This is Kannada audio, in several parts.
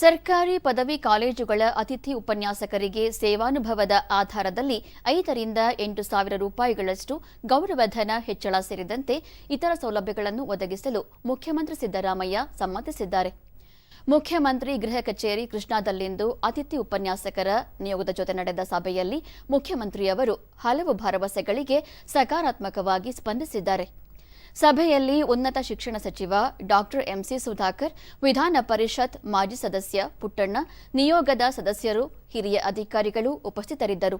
ಸರ್ಕಾರಿ ಪದವಿ ಕಾಲೇಜುಗಳ ಅತಿಥಿ ಉಪನ್ಯಾಸಕರಿಗೆ ಸೇವಾನುಭವದ ಆಧಾರದಲ್ಲಿ ಐದರಿಂದ ಎಂಟು ಸಾವಿರ ರೂಪಾಯಿಗಳಷ್ಟು ಗೌರವಧನ ಹೆಚ್ಚಳ ಸೇರಿದಂತೆ ಇತರ ಸೌಲಭ್ಯಗಳನ್ನು ಒದಗಿಸಲು ಮುಖ್ಯಮಂತ್ರಿ ಸಿದ್ದರಾಮಯ್ಯ ಸಮ್ಮತಿಸಿದ್ದಾರೆ. ಮುಖ್ಯಮಂತ್ರಿ ಗೃಹ ಕಚೇರಿ ಕೃಷ್ಣಾದಲ್ಲಿಂದು ಅತಿಥಿ ಉಪನ್ಯಾಸಕರ ನಿಯೋಗದ ಜೊತೆ ನಡೆದ ಸಭೆಯಲ್ಲಿ ಮುಖ್ಯಮಂತ್ರಿಯವರು ಹಲವು ಭರವಸೆಗಳಿಗೆ ಸಕಾರಾತ್ಮಕವಾಗಿ ಸ್ಪಂದಿಸಿದ್ದಾರೆ. ಸಭೆಯಲ್ಲಿ ಉನ್ನತ ಶಿಕ್ಷಣ ಸಚಿವ ಡಾಕ್ಟರ್ ಎಂಸಿ ಸುಧಾಕರ್ ವಿಧಾನ ಪರಿಷತ್ ಮಾಜಿ ಸದಸ್ಯ ಪುಟ್ಟಣ್ಣ ನಿಯೋಗದ ಸದಸ್ಯರು ಹಿರಿಯ ಅಧಿಕಾರಿಗಳು ಉಪಸ್ಥಿತರಿದ್ದರು.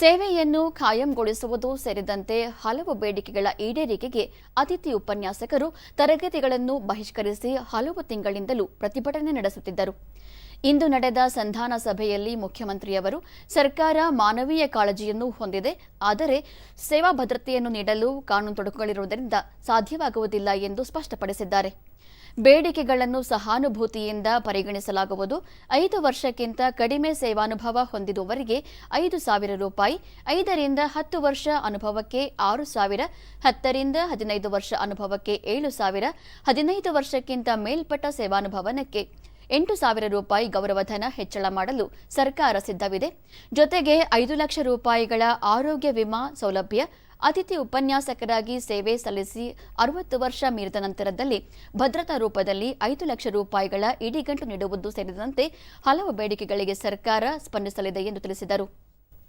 ಸೇವೆಯನ್ನು ಖಾಯಂಗೊಳಿಸುವುದು ಸೇರಿದಂತೆ ಹಲವು ಬೇಡಿಕೆಗಳ ಈಡೇರಿಕೆಗೆ ಅತಿಥಿ ಉಪನ್ಯಾಸಕರು ತರಗತಿಗಳನ್ನು ಬಹಿಷ್ಕರಿಸಿ ಹಲವು ತಿಂಗಳಿಂದಲೂ ಪ್ರತಿಭಟನೆ ನಡೆಸುತ್ತಿದ್ದರು. ಇಂದು ನಡೆದ ಸಂಧಾನ ಸಭೆಯಲ್ಲಿ ಮುಖ್ಯಮಂತ್ರಿಯವರು ಸರ್ಕಾರ ಮಾನವೀಯ ಕಾಳಜಿಯನ್ನು ಹೊಂದಿದೆ, ಆದರೆ ಸೇವಾ ಭದ್ರತೆಯನ್ನು ನೀಡಲು ಕಾನೂನು ತೊಡಕುಗಳಿರುವುದರಿಂದ ಸಾಧ್ಯವಾಗುವುದಿಲ್ಲ ಎಂದು ಸ್ಪಷ್ಟಪಡಿಸಿದ್ದಾರೆ. ಬೇಡಿಕೆಗಳನ್ನು ಸಹಾನುಭೂತಿಯಿಂದ ಪರಿಗಣಿಸಲಾಗುವುದು. ಐದು ವರ್ಷಕ್ಕಿಂತ ಕಡಿಮೆ ಸೇವಾನುಭವ ಹೊಂದಿರುವವರಿಗೆ ಐದು ಸಾವಿರ ರೂಪಾಯಿ, ಐದರಿಂದ ಹತ್ತು ವರ್ಷ ಅನುಭವಕ್ಕೆ ಆರು ಸಾವಿರ, ಹತ್ತರಿಂದ ಹದಿನೈದು ವರ್ಷ ಅನುಭವಕ್ಕೆ ಏಳು ಸಾವಿರ, ಹದಿನೈದು ವರ್ಷಕ್ಕಿಂತ ಮೇಲ್ಪಟ್ಟ ಸೇವಾನುಭವನಕ್ಕೆ ಎಂಟು ಸಾವಿರ ರೂಪಾಯಿ ಗೌರವಧನ ಹೆಚ್ಚಳ ಮಾಡಲು ಸರ್ಕಾರ ಸಿದ್ಧವಿದೆ. ಜೊತೆಗೆ ಐದು ಲಕ್ಷ ರೂಪಾಯಿಗಳ ಆರೋಗ್ಯ ವಿಮಾ ಸೌಲಭ್ಯ ಅತಿಥಿ ಉಪನ್ಯಾಸಕರಾಗಿ ಸೇವೆ ಸಲ್ಲಿಸಿ ಅರವತ್ತು ವರ್ಷ ಮೀರಿದ ನಂತರದಲ್ಲಿ ಭದ್ರತಾ ರೂಪದಲ್ಲಿ ಐದು ಲಕ್ಷ ರೂಪಾಯಿಗಳ ಇಡಿಗಂಟು ನೀಡುವುದು ಸೇರಿದಂತೆ ಹಲವು ಬೇಡಿಕೆಗಳಿಗೆ ಸರ್ಕಾರ ಸ್ಪಂದಿಸಲಿದೆ ಎಂದು ತಿಳಿಸಿದರು.